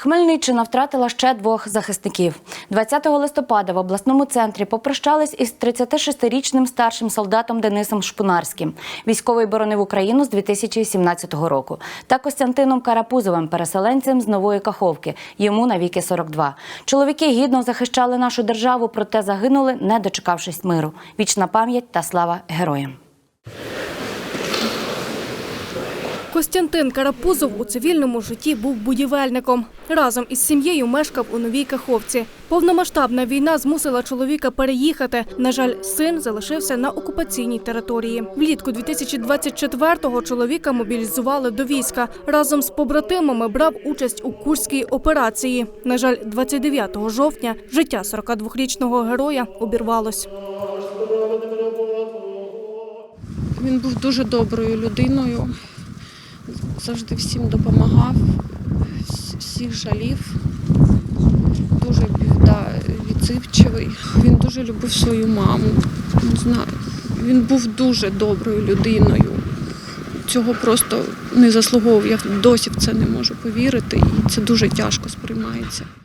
Хмельниччина втратила ще двох захисників. 20 листопада в обласному центрі попрощались із 36-річним старшим солдатом Денисом Шпунарським. Військовий боронив Україну з 2017 року. Та Костянтином Карапузовим, переселенцем з Нової Каховки. Йому навіки 42. Чоловіки гідно захищали нашу державу, проте загинули, не дочекавшись миру. Вічна пам'ять та слава героям. Костянтин Карапузов у цивільному житті був будівельником. Разом із сім'єю мешкав у Новій Каховці. Повномасштабна війна змусила чоловіка переїхати. На жаль, син залишився на окупаційній території. Влітку 2024-го чоловіка мобілізували до війська. Разом з побратимами брав участь у Курській операції. На жаль, 29 жовтня життя 42-річного героя обірвалось. Він був дуже доброю людиною, завжди всім допомагав, всіх жалів, дуже да, відзивчивий. Він дуже любив свою маму. Не знаю. Він був дуже доброю людиною. Цього просто не заслуговував. Я досі в це не можу повірити, і це дуже тяжко сприймається.